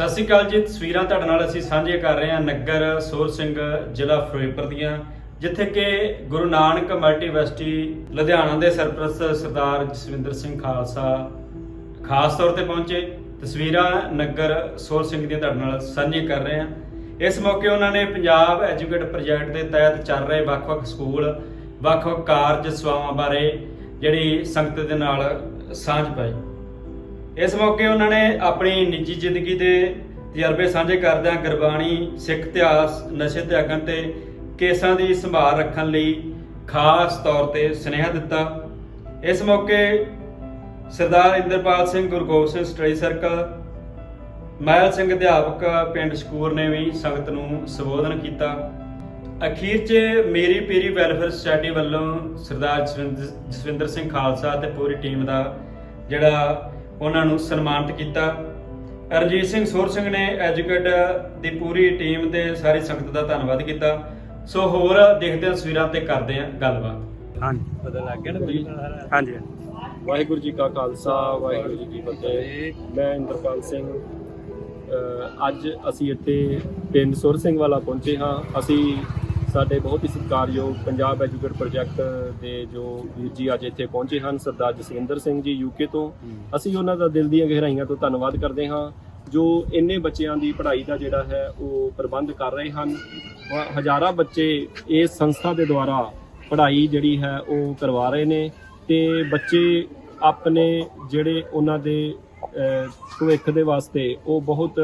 ਸਤਿ ਸ਼੍ਰੀ ਅਕਾਲ ਜੀ, ਤਸਵੀਰਾਂ ਤੁਹਾਡੇ ਨਾਲ ਅਸੀਂ ਸਾਂਝੀਆਂ ਕਰ ਰਹੇ ਹਾਂ ਨਗਰ ਸੋਰ ਸਿੰਘ ਜ਼ਿਲ੍ਹਾ ਫਿਰੋਜ਼ਪੁਰ ਦੀਆਂ, ਜਿੱਥੇ ਕਿ ਗੁਰੂ ਨਾਨਕ ਮਲਟੀਵਰਸਿਟੀ ਲੁਧਿਆਣਾ ਦੇ ਸਰਪ੍ਰਸਤ ਸਰਦਾਰ ਜਸਵਿੰਦਰ ਸਿੰਘ ਖਾਲਸਾ ਖਾਸ ਤੌਰ ਤੇ ਪਹੁੰਚੇ। ਤਸਵੀਰਾਂ ਨਗਰ ਸੋਰ ਸਿੰਘ ਦੀਆਂ ਤੁਹਾਡੇ ਨਾਲ ਸਾਂਝੀਆਂ ਕਰ ਰਹੇ ਹਾਂ। ਇਸ ਮੌਕੇ ਉਹਨਾਂ ਨੇ ਪੰਜਾਬ ਐਜੂਕੇਟ ਪ੍ਰੋਜੈਕਟ ਦੇ ਤਹਿਤ ਚੱਲ ਰਹੇ ਵੱਖ-ਵੱਖ ਸਕੂਲ, ਵੱਖ-ਵੱਖ ਕਾਰਜ ਸੇਵਾਵਾਂ ਬਾਰੇ ਜਿਹੜੀ ਸੰਗਤ ਦੇ ਨਾਲ ਸਾਂਝ ਪਾਈ। ਇਸ ਮੌਕੇ ਉਹਨਾਂ ਨੇ ਆਪਣੀ ਨਿੱਜੀ ਜ਼ਿੰਦਗੀ ਦੇ ਤਜਰਬੇ ਸਾਂਝੇ ਕਰਦਿਆਂ ਗੁਰਬਾਣੀ, ਸਿੱਖ ਇਤਿਹਾਸ, ਨਸ਼ੇ ਤਿਆਗਣ ਤੇ ਕੇਸਾਂ ਦੀ ਸੰਭਾਲ ਰੱਖਣ ਲਈ ਖਾਸ ਤੌਰ ਤੇ ਸੁਨੇਹਾ ਦਿੱਤਾ। ਇਸ ਮੌਕੇ ਸਰਦਾਰ ਇੰਦਰਪਾਲ ਸਿੰਘ ਗੁਰਗੋਬਿੰਦ ਸਿੰਘ ਸਟੱਡੀ ਸਰਕਲ, ਮਹਿਲ ਸਿੰਘ ਅਧਿਆਪਕ ਪਿੰਡ ਸ਼ਕੂਰ ਨੇ ਵੀ ਸੰਗਤ ਨੂੰ ਸੰਬੋਧਨ ਕੀਤਾ। ਅਖੀਰ 'ਚ ਮੇਰੀ ਪੀਰੀ ਵੈਲਫੇਅਰ ਸੁਸਾਇਟੀ ਵੱਲੋਂ ਸਰਦਾਰ ਜਸਵਿੰਦਰ ਜਸਵਿੰਦਰ ਸਿੰਘ ਖਾਲਸਾ ਤੇ ਪੂਰੀ ਟੀਮ ਦਾ ਜਿਹੜਾ ਉਹਨਾਂ ਨੂੰ ਸਨਮਾਨਿਤ ਕੀਤਾ। ਰਣਜੀਤ ਸਿੰਘ ਸੋਰ ਸਿੰਘ ਨੇ ਐਜੂਕੇਟ ਦੀ ਪੂਰੀ ਟੀਮ ਤੇ ਸਾਰੀ ਸੰਗਤ ਦਾ ਧੰਨਵਾਦ ਕੀਤਾ। ਸੋ ਹੋਰ ਦੇਖਦੇ ਹਾਂ ਤਸਵੀਰਾਂ ਤੇ ਕਰਦੇ ਹਾਂ ਗੱਲਬਾਤ। ਹਾਂਜੀ। ਪਤਾ ਲੱਗ ਗਿਆ ਨਾ ਹਾਂਜੀ ਵਾਹਿਗੁਰੂ ਜੀ ਕਾ ਖਾਲਸਾ ਵਾਹਿਗੁਰੂ ਜੀ ਕੀ ਫਤਿਹ। ਮੈਂ ਇੰਦਰਪਾਲ ਸਿੰਘ। ਅ, ਅੱਜ ਅਸੀਂ ਇੱਥੇ ਪਿੰਡ ਸੁਰ ਸਿੰਘ ਵਾਲਾ ਪਹੁੰਚੇ ਹਾਂ। ਅਸੀਂ ਸਾਡੇ ਬਹੁਤ ਹੀ ਸਤਿਕਾਰਯੋਗ ਪੰਜਾਬ ਐਜੂਕੇਟ ਪ੍ਰੋਜੈਕਟ ਦੇ ਜੋ ਵੀਰ ਜੀ ਅੱਜ ਇੱਥੇ ਪਹੁੰਚੇ ਹਨ ਸਰਦਾਰ ਜਸਵਿੰਦਰ ਸਿੰਘ ਜੀ ਯੂਕੇ ਤੋਂ। ਅਸੀਂ ਉਹਨਾਂ ਦਾ ਦਿਲ ਦੀਆਂ ਗਹਿਰਾਈਆਂ ਤੋਂ ਧੰਨਵਾਦ ਕਰਦੇ ਹਾਂ ਜੋ ਇੰਨੇ ਬੱਚਿਆਂ ਦੀ ਪੜ੍ਹਾਈ ਦਾ ਜਿਹੜਾ ਹੈ ਉਹ ਪ੍ਰਬੰਧ ਕਰ ਰਹੇ ਹਨ। ਹਜ਼ਾਰਾਂ ਬੱਚੇ ਇਸ ਸੰਸਥਾ ਦੇ ਦੁਆਰਾ ਪੜ੍ਹਾਈ ਜਿਹੜੀ ਹੈ ਉਹ ਕਰਵਾ ਰਹੇ ਨੇ ਤੇ ਬੱਚੇ ਆਪਣੇ ਜਿਹੜੇ ਉਹਨਾਂ ਦੇ ਭਵਿੱਖ ਦੇ ਵਾਸਤੇ ਉਹ ਬਹੁਤ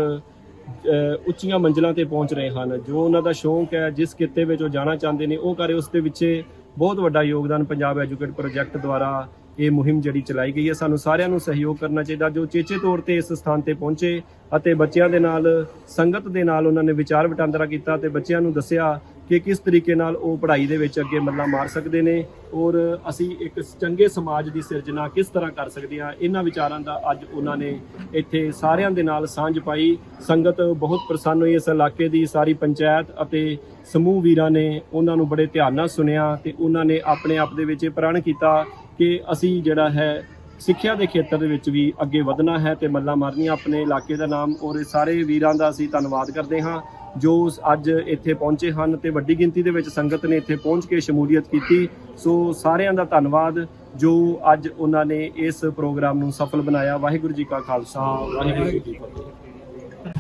ਉੱਚੀਆਂ ਮੰਜ਼ਲਾਂ ਤੇ ਪਹੁੰਚ ਰਹੇ ਹਨ। ਜੋ ਉਹਨਾਂ ਦਾ ਸ਼ੌਂਕ ਹੈ, ਜਿਸ ਕਿੱਤੇ ਵਿੱਚ ਉਹ ਜਾਣਾ ਚਾਹੁੰਦੇ ਨੇ, ਉਹ ਕਰੇ ਉਸ ਦੇ ਵਿੱਚ ਬਹੁਤ ਵੱਡਾ ਯੋਗਦਾਨ ਪੰਜਾਬ ਐਜੂਕੇਟ ਪ੍ਰੋਜੈਕਟ ਦੁਆਰਾ ਇਹ ਮੁਹਿੰਮ ਜਿਹੜੀ ਚਲਾਈ ਗਈ ਹੈ। ਸਾਨੂੰ ਸਾਰਿਆਂ ਨੂੰ ਸਹਿਯੋਗ ਕਰਨਾ ਚਾਹੀਦਾ। ਜੋ ਚੇਚੇ ਤੌਰ ਤੇ ਇਸ ਸਥਾਨ ਤੇ ਪਹੁੰਚੇ ਅਤੇ ਬੱਚਿਆਂ ਦੇ ਨਾਲ, ਸੰਗਤ ਦੇ ਨਾਲ ਉਹਨਾਂ ਨੇ ਵਿਚਾਰ ਵਟਾਂਦਰਾ ਕੀਤਾ ਤੇ ਬੱਚਿਆਂ ਨੂੰ ਦੱਸਿਆ ਕਿ ਕਿਸ ਤਰੀਕੇ ਨਾਲ ਉਹ ਪੜ੍ਹਾਈ ਦੇ ਵਿੱਚ ਅੱਗੇ ਮੱਲਾ ਮਾਰ ਸਕਦੇ ਨੇ ਔਰ ਅਸੀਂ ਇੱਕ ਚੰਗੇ ਸਮਾਜ ਦੀ ਸਿਰਜਣਾ ਕਿਸ ਤਰ੍ਹਾਂ ਕਰ ਸਕਦੇ ਹਾਂ? ਇਹਨਾਂ ਵਿਚਾਰਾਂ ਦਾ ਅੱਜ ਉਹਨਾਂ ਨੇ ਇੱਥੇ ਸਾਰਿਆਂ ਦੇ ਨਾਲ ਸਾਂਝ ਪਾਈ। ਸੰਗਤ ਬਹੁਤ ਪ੍ਰਸੰਨ ਹੋਈ ਇਸ ਇਲਾਕੇ ਦੀ। ਸਾਰੀ ਪੰਚਾਇਤ ਅਤੇ ਸਮੂਹ ਵੀਰਾਂ ਨੇ ਉਹਨਾਂ ਨੂੰ ਬੜੇ ਧਿਆਨ ਨਾਲ ਸੁਣਿਆ ਤੇ ਉਹਨਾਂ ਨੇ ਆਪਣੇ ਆਪ ਦੇ ਵਿੱਚ ਇਹ ਪ੍ਰਣ ਕੀਤਾ ਕਿ ਅਸੀਂ ਜਿਹੜਾ ਹੈ ਸਿੱਖਿਆ ਦੇ ਖੇਤਰ ਦੇ ਵਿੱਚ ਵੀ ਅੱਗੇ ਵਧਣਾ ਹੈ ਤੇ ਮੱਲਾ ਮਾਰਨੀਆਂ ਆਪਣੇ ਇਲਾਕੇ ਦਾ ਨਾਮ ਔਰ ਇਹ ਸਾਰੇ ਵੀਰਾਂ ਦਾ ਅਸੀਂ ਧੰਨਵਾਦ ਕਰਦੇ ਹਾਂ। ਜੋ ਅੱਜ ਇੱਥੇ ਪਹੁੰਚੇ ਹਨ ਤੇ ਵੱਡੀ ਗਿਣਤੀ ਦੇ ਵਿੱਚ ਸੰਗਤ ਨੇ ਇੱਥੇ ਪਹੁੰਚ ਕੇ ਸ਼ਮੂਲੀਅਤ ਕੀਤੀ। ਸੋ ਸਾਰਿਆਂ ਦਾ ਧੰਨਵਾਦ ਜੋ ਅੱਜ ਉਹਨਾਂ ਨੇ ਇਸ ਪ੍ਰੋਗਰਾਮ ਨੂੰ ਸਫਲ ਬਣਾਇਆ। ਵਾਹਿਗੁਰੂ ਜੀ ਕਾ ਖਾਲਸਾ ਵਾਹਿਗੁਰੂ ਜੀ ਕੀ ਫਤਿਹ।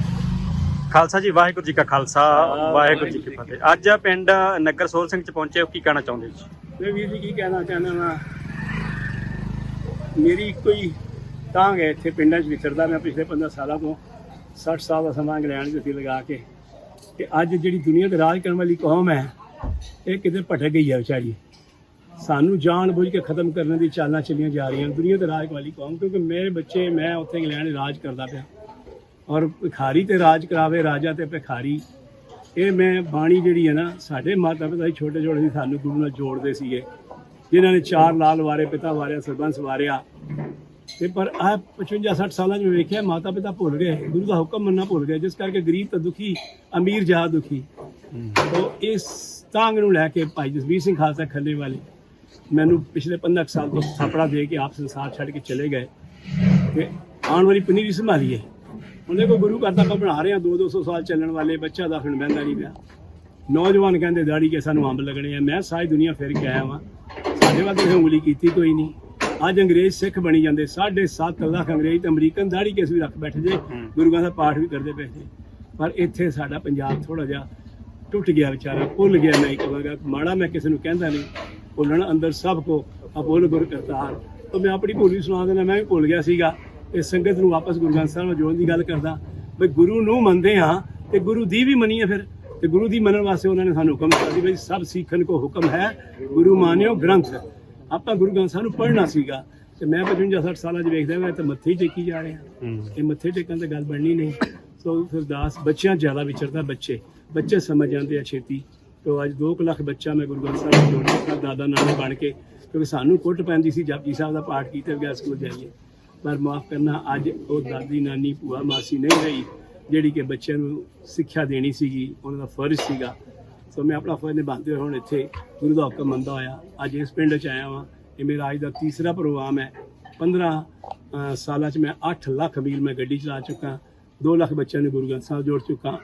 ਖਾਲਸਾ ਜੀ ਵਾਹਿਗੁਰੂ ਜੀ ਕਾ ਖਾਲਸਾ ਵਾਹਿਗੁਰੂ ਜੀ ਕੀ ਫਤਿਹ। ਅੱਜ ਪਿੰਡ ਨਗਰ ਸੋਲ ਸਿੰਘ ਚ ਪਹੁੰਚੇ ਹੋ ਕੀ ਕਹਿਣਾ ਚਾਹੁੰਦੇ ਜੀ? ਮੈਂ ਵੀਰ ਜੀ ਕੀ ਕਹਿਣਾ ਚਾਹੁੰਦਾ ਵਾਂ? ਮੇਰੀ ਇੱਕੋ ਹੀ ਤਾਂਗ ਹੈ ਇੱਥੇ ਪਿੰਡਾਂ 'ਚ ਵਿਚਰਦਾ ਮੈਂ ਪਿਛਲੇ 15 ਸਾਲਾਂ ਤੋਂ 60 ਸਾਲ ਦਾ ਸਮਾਂ ਇੰਗਲੈਂਡ ਵਿੱਚ ਲਗਾ ਕੇ। ਤੇ ਅੱਜ ਜਿਹੜੀ ਦੁਨੀਆ ਤੇ ਰਾਜ ਕਰਨ ਵਾਲੀ ਕੌਮ ਹੈ, ਇਹ ਕਿਤੇ ਭਟਕ ਗਈ ਹੈ ਵਿਚਾਰੀ। ਸਾਨੂੰ ਜਾਣ ਬੁੱਝ ਕੇ ਖਤਮ ਕਰਨ ਦੀ ਚਾਲਾਂ ਚੱਲੀਆਂ ਜਾ ਰਹੀਆਂ। ਦੁਨੀਆ ਤੇ ਰਾਜ ਵਾਲੀ ਕੌਮ, ਕਿਉਂਕਿ ਮੇਰੇ ਬੱਚੇ, ਮੈਂ ਉੱਥੇ ਇੰਗਲੈਂਡ ਰਾਜ ਕਰਦਾ ਪਿਆ। ਔਰ ਭਿਖਾਰੀ ਤੇ ਰਾਜ ਕਰਾਵੇ, ਰਾਜਾ ਤੇ ਭਿਖਾਰੀ। ਇਹ ਮੈਂ ਬਾਣੀ ਜਿਹੜੀ ਹੈ ਨਾ, ਸਾਡੇ ਮਾਤਾ ਪਿਤਾ ਜੀ ਛੋਟੇ ਛੋਟੇ ਸੀ, ਸਾਨੂੰ ਗੁਰੂ ਨਾਲ ਜੋੜਦੇ ਸੀਗੇ। ਜਿਨ੍ਹਾਂ ਨੇ ਚਾਰ ਲਾਲ ਵਾਰੇ, ਪਿਤਾ ਵਾਰਿਆ, ਸਰਬੰਸ ਵਾਰਿਆ। ਤੇ ਪਰ ਆ 55 60 ਸਾਲਾਂ 'ਚ ਵੇਖਿਆ ਮਾਤਾ ਪਿਤਾ ਭੁੱਲ ਗਏ। ਗੁਰੂ ਦਾ ਹੁਕਮ ਮੰਨਣਾ ਭੁੱਲ ਗਏ, ਜਿਸ ਕਰਕੇ ਗਰੀਬ ਤਾਂ ਦੁਖੀ, ਅਮੀਰ ਜਾ ਦੁਖੀ। ਤੋ ਇਸ ਤਾਂਗ ਨੂੰ ਲੈ ਕੇ ਭਾਈ ਜਸਵੀਰ ਸਿੰਘ ਖਾਲਸਾ ਖੱਲੇ ਵਾਲੇ ਮੈਨੂੰ ਪਿਛਲੇ 15 ਕੁ ਸਾਲ ਤੋਂ ਥਾਪੜਾ ਦੇ ਕੇ ਆਪ ਸੰਸਾਰ ਛੱਡ ਕੇ ਚਲੇ ਗਏ ਤੇ ਆਉਣ ਵਾਲੀ ਪਨੀਰੀ ਹੈ ਹੁਣ ਦੇਖੋ, ਗੁਰੂ ਘਰ ਤਾਂ ਆਪਾਂ ਬਣਾ ਰਹੇ ਆ 2 200 ਸਾਲ ਚੱਲਣ ਵਾਲੇ, ਬੱਚਾ ਦਾ ਹੁਣ ਬਹਿੰਦਾ ਨਹੀਂ ਪਿਆ। ਨੌਜਵਾਨ ਕਹਿੰਦੇ, ਦਾੜੀ ਕੇ ਸਾਨੂੰ ਅੰਬ ਲੱਗਣੇ ਆ। ਮੈਂ ਸਾਰੀ ਦੁਨੀਆ ਫਿਰ ਕੇ ਆਇਆ ਵਾਂ। ਸਾਡੇ ਵੱਲ ਤੇ ਉਂਗਲੀ ਕੀਤੀ ਕੋਈ ਨਹੀਂ। ਅੱਜ ਅੰਗਰੇਜ਼ ਸਿੱਖ ਬਣੀ ਜਾਂਦੇ 7.5 ਲੱਖ ਅੰਗਰੇਜ਼ ਤੇ ਅਮਰੀਕਨ ਦਾੜੀ ਕੇਸ ਵੀ ਰੱਖ ਬੈਠੇ ਜੇ ਗੁਰੂ ਗ੍ਰੰਥ ਦਾ ਪਾਠ ਵੀ ਕਰਦੇ ਪਏ ਸੀ ਪਰ ਇੱਥੇ ਸਾਡਾ ਪੰਜਾਬ ਥੋੜਾ ਜਿਹਾ ਟੁੱਟ ਗਿਆ ਵਿਚਾਰਾ ਭੁੱਲ ਗਿਆ ਨਹੀਂ ਕਹਾਂਗਾ ਮਾੜਾ ਮੈਂ ਕਿਸੇ ਨੂੰ ਕਹਿੰਦਾ ਨਹੀਂ ਭੁੱਲਣ ਅੰਦਰ ਸਭ ਕੋ ਅਬੋਲ ਗੁਰ ਕਰਤਾਰ। ਤਾਂ ਮੈਂ ਆਪਣੀ ਭੁੱਲ ਸੁਣਾ ਦੇਣਾ ਮੈਂ ਵੀ ਭੁੱਲ ਗਿਆ ਸੀਗਾ ਇਹ ਸੰਗਤ ਨੂੰ ਵਾਪਸ ਗੁਰੂ ਗ੍ਰੰਥ ਸਾਹਿਬ ਨਾਲ ਜੋੜਨ ਦੀ ਗੱਲ ਕਰਦਾ ਬਈ ਗੁਰੂ ਨੂੰ ਮੰਨਦੇ ਹਾਂ ਤੇ ਗੁਰੂ ਦੀ ਵੀ ਮੰਨੀਏ ਫਿਰ। ਤੇ ਗੁਰੂ ਦੀ ਮੰਨਣ ਵਾਸਤੇ ਉਹਨਾਂ ਨੇ ਸਾਨੂੰ ਹੁਕਮ ਦਿੱਤਾ ਸੀ ਬਈ ਸਭ ਸਿੱਖਣ ਕੋ ਹੁਕਮ ਹੈ ਗੁਰੂ ਮਾਨਿਓ ਗ੍ਰੰਥ। ਆਪਾਂ ਗੁਰੂ ਗ੍ਰੰਥ ਸਾਹਿਬ ਨੂੰ ਪੜ੍ਹਨਾ ਸੀਗਾ ਤੇ ਮੈਂ 55 60 ਸਾਲਾਂ 'ਚ ਵੇਖਦਾ ਮੈਂ ਤਾਂ ਮੱਥੇ ਹੀ ਟੇਕੀ ਜਾ ਰਿਹਾ। ਇਹ ਮੱਥੇ ਟੇਕਣ ਤੇ ਗੱਲ ਬਣਨੀ ਨਹੀਂ। ਸੋ ਫਿਰ ਦਾਸ ਬੱਚਿਆਂ ਜ਼ਿਆਦਾ ਵਿਚਰਦਾ ਬੱਚੇ। ਬੱਚੇ ਸਮਝ ਜਾਂਦੇ ਆ ਛੇਤੀ। ਤੋ ਅੱਜ 2 ਲੱਖ ਬੱਚਾ ਮੈਂ ਗੁਰੂ ਗ੍ਰੰਥ ਸਾਹਿਬ ਨੂੰ ਜੋੜਿਆ। ਦਾਦਾ ਨਾਨਕ ਬਣ ਕੇ ਕਿਉਂਕਿ ਸਾਨੂੰ ਕੁੱਟ ਪੈਂਦੀ ਸੀ ਜਪਜੀ ਸਾਹਿਬ ਦਾ ਪਾਠ ਕੀਤੇ ਬਗੈਰ ਸਕੂਲ ਜਾਈਏ ਪਰ ਮਾਫ ਕਰਨਾ ਅੱਜ ਉਹ ਦਾਦੀ ਨਾਨੀ ਭੂਆ ਮਾਸੀ ਨਹੀਂ ਰਹੀ ਜਿਹੜੀ ਕਿ ਬੱਚਿਆਂ ਨੂੰ ਸਿੱਖਿਆ ਦੇਣੀ ਸੀਗੀ ਉਹਨਾਂ ਦਾ ਫਰਜ਼ ਸੀਗਾ। ਸੋ ਮੈਂ ਆਪਣਾ ਫਰਜ਼ ਨਿਭਾਉਂਦੇ ਹੋਏ ਹੁਣ ਇੱਥੇ ਗੁਰੂ ਦਾ ਹੁਕਮ ਮੰਨਦਾ ਹੋਇਆ। ਅੱਜ ਇਸ ਪਿੰਡ 'ਚ ਆਇਆ ਵਾਂ ਇਹ ਮੇਰਾ ਅੱਜ ਦਾ ਤੀਸਰਾ ਪ੍ਰੋਗਰਾਮ ਹੈ। 15 ਸਾਲਾਂ 'ਚ ਮੈਂ 8 ਲੱਖ ਮੀਲ ਮੈਂ ਗੱਡੀ ਚਲਾ ਚੁੱਕਾ। 2 ਲੱਖ ਬੱਚਿਆਂ ਨੂੰ ਗੁਰੂ ਗ੍ਰੰਥ ਸਾਹਿਬ ਜੋੜ ਚੁੱਕਾ।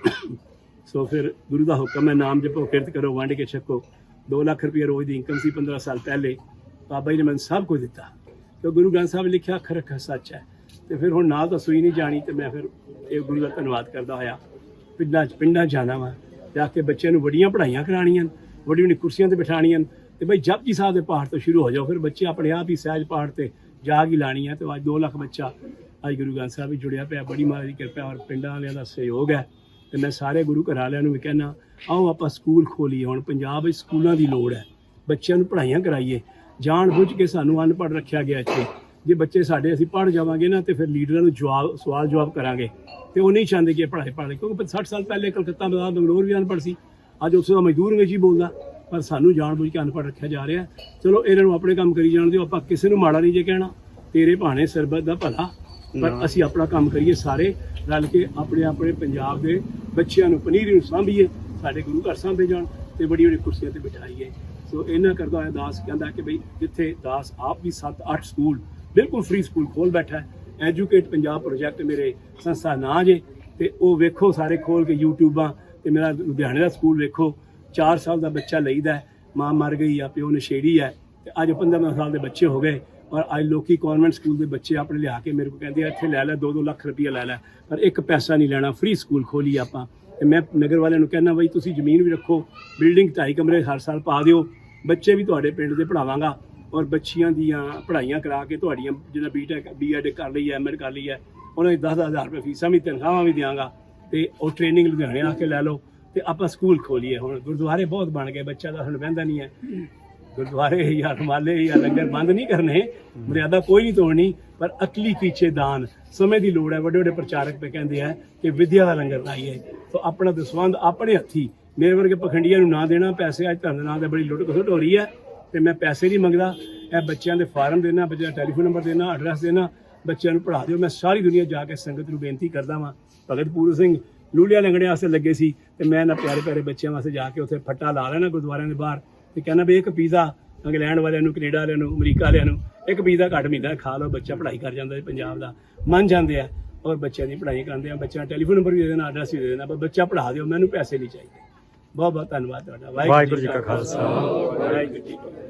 ਸੋ ਫਿਰ ਗੁਰੂ ਦਾ ਹੁਕਮ ਹੈ, ਨਾਮ ਜਪੋ, ਕਿਰਤ ਕਰੋ, ਵੰਡ ਕੇ ਛਕੋ। 2 ਲੱਖ ਰੁਪਏ ਰੋਜ਼ ਦੀ ਇਨਕਮ ਸੀ 15 ਸਾਲ ਪਹਿਲੇ। ਬਾਬਾ ਜੀ ਨੇ ਮੈਨੂੰ ਸਭ ਕੁਝ ਦਿੱਤਾ। ਤੇ ਗੁਰੂ ਗ੍ਰੰਥ ਸਾਹਿਬ ਲਿਖਿਆ ਅੱਖਰ ਅੱਖਰ ਸੱਚ ਹੈ। ਤੇ ਫਿਰ ਹੁਣ ਨਾਲ ਤਾਂ ਸੂਈ ਨਹੀਂ ਜਾਣੀ ਤੇ ਮੈਂ ਫਿਰ ਇਹ ਗੁਰੂ ਦਾ ਧੰਨਵਾਦ ਕਰਦਾ ਹੋਇਆ। ਪਿੰਡਾਂ 'ਚ ਪਿੰਡਾਂ 'ਚ ਜਾਣਾ ਵਾ। ਜਾ ਕੇ ਬੱਚਿਆਂ ਨੂੰ ਵੱਡੀਆਂ ਪੜ੍ਹਾਈਆਂ ਕਰਾਉਣੀਆਂ, ਵੱਡੀ ਵੱਡੀ ਕੁਰਸੀਆਂ ਤੇ ਬਿਠਾਣੀਆਂ ਤੇ ਬਈ ਜਪਜੀ ਸਾਹਿਬ ਦੇ ਪਾਠ ਤੋਂ ਸ਼ੁਰੂ ਹੋ ਜਾਓ, ਫਿਰ ਬੱਚੇ ਆਪਣੇ ਆਪ ਹੀ ਸਹਿਜ ਪਾਠ ਤੇ ਜਾਗ ਹੀ ਲਾਣੀ ਹੈ ਤੇ ਅੱਜ 2 ਲੱਖ ਬੱਚਾ ਅੱਜ ਗੁਰੂ ਗ੍ਰੰਥ ਸਾਹਿਬ ਵਿੱਚ ਜੁੜਿਆ ਪਿਆ, ਬੜੀ ਮਹਾਰਾਜ ਦੀ ਕਿਰਪਾ ਔਰ ਪਿੰਡਾਂ ਵਾਲਿਆਂ ਦਾ ਸਹਿਯੋਗ ਹੈ ਤੇ ਮੈਂ ਸਾਰੇ ਗੁਰੂ ਘਰਾਂ ਵਾਲਿਆਂ ਨੂੰ ਵੀ ਕਹਿਣਾ ਆਓ ਆਪਾਂ ਸਕੂਲ ਖੋਲੀਏ, ਹੁਣ ਪੰਜਾਬ ਵਿੱਚ ਸਕੂਲਾਂ ਦੀ ਲੋੜ ਹੈ, ਬੱਚਿਆਂ ਨੂੰ ਪੜ੍ਹਾਈਆਂ ਕਰਾਈਏ, ਜਾਣ ਬੁੱਝ ਕੇ ਸਾਨੂੰ ਅਨਪੜ੍ਹ ਰੱਖਿਆ ਗਿਆ ਇੱਥੇ। ਜੇ ਬੱਚੇ ਸਾਡੇ ਅਸੀਂ ਪੜ੍ਹ ਜਾਵਾਂਗੇ ਨਾ ਤੇ ਫਿਰ ਲੀਡਰਾਂ ਨੂੰ ਜਵਾਬ ਸਵਾਲ ਜਵਾਬ ਕਰਾਂਗੇ। ਤੇ ਉਹ ਨਹੀਂ ਚਾਹੁੰਦੇ ਕਿ ਪੜ੍ਹ ਲੈ ਕਿਉਂਕਿ 60 ਸਾਲ ਪਹਿਲੇ ਕਲਕੱਤਾ ਬਾਜ਼ਾਰ ਬੰਗਲੌਰ ਵੀ ਅਨਪੜ੍ਹ ਸੀ। ਅੱਜ ਉੱਥੇ ਦਾ ਮਜ਼ਦੂਰ ਅੰਗਰੇਜ਼ੀ ਬੋਲਦਾ ਪਰ ਸਾਨੂੰ ਜਾਣ ਬੁੱਝ ਕੇ ਅਨਪੜ੍ਹ ਰੱਖਿਆ ਜਾ ਰਿਹਾ। ਚਲੋ ਇਹਨਾਂ ਨੂੰ ਆਪਣੇ ਕੰਮ ਕਰੀ ਜਾਣ ਦਿਓ ਆਪਾਂ ਕਿਸੇ ਨੂੰ ਮਾੜਾ ਨਹੀਂ ਜੇ ਕਹਿਣਾ। ਤੇਰੇ ਭਾਣੇ ਸਰਬਤ ਦਾ ਭਲਾ ਪਰ ਅਸੀਂ ਆਪਣਾ ਕੰਮ ਕਰੀਏ ਸਾਰੇ ਰਲ ਕੇ ਆਪਣੇ ਆਪਣੇ ਪੰਜਾਬ ਦੇ ਬੱਚਿਆਂ ਨੂੰ ਪਨੀਰੀ ਨੂੰ ਸਾਂਭੀਏ ਸਾਡੇ ਗੁਰੂ ਘਰ ਸਾਂਭੇ ਜਾਣ ਤੇ ਬੜੀ ਬੜੀ ਕੁਰਸੀਆਂ ਤੇ ਬਿਠਾਈਏ। ਸੋ ਇਹਨਾਂ ਕਰਦਾ ਹੋਇਆ ਦਾਸ ਕਹਿੰਦਾ ਕਿ ਬਈ ਜਿੱਥੇ ਦਾਸ ਆਪ ਵੀ 7-8 ਸਕੂਲ ਬਿਲਕੁਲ ਫ੍ਰੀ ਸਕੂਲ ਖੋਲ ਬੈਠਾ ਐਜੂਕੇਟ ਪੰਜਾਬ ਪ੍ਰੋਜੈਕਟ ਮੇਰੇ ਸੰਸਥਾ ਨਾਂ ਜੇ ਤੇ ਉਹ ਵੇਖੋ ਸਾਰੇ ਖੋਲ ਕੇ ਯੂਟਿਊਬਾਂ ਤੇ ਮੇਰਾ ਲੁਧਿਆਣੇ ਦਾ ਸਕੂਲ ਵੇਖੋ। 4 ਸਾਲ ਦਾ ਬੱਚਾ ਲਈਦਾ ਹੈ, ਮਾਂ ਮਰ ਗਈ ਆ ਪਿਓ ਨਸ਼ੇੜੀ ਹੈ ਤੇ ਅੱਜ 15 ਸਾਲ ਦੇ ਬੱਚੇ ਹੋ ਗਏ। ਔਰ ਅੱਜ ਲੋਕੀ ਕਨਵੈਂਟ ਸਕੂਲ ਦੇ ਬੱਚੇ ਆਪਣੇ ਲਿਆ ਕੇ ਮੇਰੇ ਕੋਲ ਕਹਿੰਦੇ ਆ ਇੱਥੇ ਲੈ ਲੈ 2-2 ਲੱਖ ਰੁਪਈਆ ਲੈ ਲੈ ਪਰ ਇੱਕ ਪੈਸਾ ਨਹੀਂ ਲੈਣਾ ਫ੍ਰੀ ਸਕੂਲ ਖੋਲੀ ਆਪਾਂ। ਤੇ ਮੈਂ ਨਗਰ ਵਾਲਿਆਂ ਨੂੰ ਕਹਿੰਦਾ ਬਈ ਤੁਸੀਂ ਜ਼ਮੀਨ ਵੀ ਰੱਖੋ ਬਿਲਡਿੰਗ ਢਾਈ ਕਮਰੇ ਹਰ ਸਾਲ ਪਾ ਦਿਓ ਬੱਚੇ ਵੀ ਤੁਹਾਡੇ ਪਿੰਡ ਦੇ ਪੜਾਵਾਂਗਾ ਔਰ ਬੱਚੀਆਂ ਦੀਆਂ ਪੜ੍ਹਾਈਆਂ ਕਰਾ ਕੇ ਤੁਹਾਡੀਆਂ ਜਿਹਨਾਂ ਬੀਟੈਕ ਬੀਐਡ ਕਰ ਲਈ ਹੈ ਐਮਐਡ ਕਰ ਲਈ ਹੈ, ਉਹਨਾਂ ਦੀ 10000 ਰੁਪਏ ਫੀਸਾਂ ਵੀ, ਤਨਖਾਹਾਂ ਵੀ ਦਿਆਂਗਾ ਤੇ ਉਹ ਟ੍ਰੇਨਿੰਗ ਲੁਧਿਆਣੇ ਆ ਕੇ ਲੈ ਲਓ ਤੇ ਆਪਾਂ ਸਕੂਲ ਖੋਲੀਏ ਹੁਣ। ਗੁਰਦੁਆਰੇ ਬਹੁਤ ਬਣ ਗਏ ਬੱਚਾ ਦਾ ਹੁਣ ਬਹਿੰਦਾ ਨਹੀਂ ਹੈ। ਗੁਰਦੁਆਰੇ ਜਾਂ ਰਮਾਲੇ ਜਾਂ ਲੰਗਰ ਬੰਦ ਨਹੀਂ ਕਰਨੇ, ਮਰਿਆਦਾ ਕੋਈ ਨਹੀਂ ਤੋੜਨੀ, ਪਰ ਅਕਲੀ ਕੀਚੇ ਦਾਨ, ਸਮੇਂ ਦੀ ਲੋੜ ਹੈ ਵੱਡੇ ਵੱਡੇ ਪ੍ਰਚਾਰਕ ਤੇ ਕਹਿੰਦੇ ਆ ਕਿ ਵਿਦਿਆ ਦਾ ਲੰਗਰ ਲਾਈਏ। ਤਾਂ ਆਪਣਾ ਦਸਵੰਦ ਆਪਣੇ ਹੱਥੀ, ਮੇਰੇ ਵਰਗੇ ਪਖੰਡੀਆਂ ਨੂੰ ਨਾ ਦੇਣਾ, ਪੈਸੇ ਅੱਜ ਧਨ ਨਾਂ ਦੇ ਬੜੀ ਲੁੱਟ ਖਸੁੱਟ ਹੋ ਰਹੀ ਹੈ। ਤੇ ਮੈਂ ਪੈਸੇ ਨਹੀਂ ਮੰਗਦਾ। ਇਹ ਬੱਚਿਆਂ ਦੇ ਫਾਰਮ ਦੇਣਾ ਬੱਚਿਆਂ ਦਾ ਟੈਲੀਫੋਨ ਨੰਬਰ ਦੇਣਾ ਐਡਰੈਸ ਦੇਣਾ ਬੱਚਿਆਂ ਨੂੰ ਪੜ੍ਹਾ ਦਿਓ। ਮੈਂ ਸਾਰੀ ਦੁਨੀਆ ਜਾ ਕੇ ਸੰਗਤ ਨੂੰ ਬੇਨਤੀ ਕਰਦਾ ਵਾਂ ਭਗਤ ਪੂਰ ਸਿੰਘ ਲੂਲੀਆਂ ਲੰਗੜੇ ਵਾਸਤੇ ਲੱਗੇ ਸੀ ਤੇ ਮੈਂ ਨਾ ਪਿਆਰੇ ਪਿਆਰੇ ਬੱਚਿਆਂ ਵਾਸਤੇ ਜਾ ਕੇ ਉੱਥੇ ਫੱਟਾ ਲਾ ਲੈਣਾ ਗੁਰਦੁਆਰਿਆਂ ਦੇ ਬਾਹਰ ਤੇ ਕਹਿੰਦਾ ਵੀ ਇੱਕ ਪੀਜ਼ਾ ਇੰਗਲੈਂਡ ਵਾਲਿਆਂ ਨੂੰ ਕੈਨੇਡਾ ਵਾਲਿਆਂ ਨੂੰ ਅਮਰੀਕਾ ਵਾਲਿਆਂ ਨੂੰ ਇੱਕ ਪੀਜ਼ਾ ਘੱਟ ਮਹੀਨਾ ਖਾ ਲਓ ਬੱਚਾ ਪੜ੍ਹਾਈ ਕਰ ਜਾਂਦਾ ਪੰਜਾਬ ਦਾ ਮੰਨ ਜਾਂਦੇ ਆ ਔਰ ਬੱਚਿਆਂ ਦੀ ਪੜ੍ਹਾਈ ਕਰਦੇ ਆ ਬੱਚਿਆਂ ਦਾ ਟੈਲੀਫੋਨ ਨੰਬਰ ਵੀ ਦੇ ਦੇਣਾ ਐਡਰੈਸ ਵੀ ਦੇ ਦੇਣਾ ਪਰ ਬੱਚਾ ਪੜ੍ਹਾ ਦਿਓ ਮੈਨੂੰ ਪੈਸੇ ਨਹੀਂ ਚਾਹੀਦੇ। ਬਹੁਤ ਬਹੁਤ ਧੰਨਵਾਦ ਤੁਹਾਡਾ। ਵਾਹਿਗੁਰੂ ਜੀ ਕਾ ਖਾਲਸਾ। ਵਾਹਿਗੁਰੂ ਜੀ ਕੀ ਫਤਿਹ।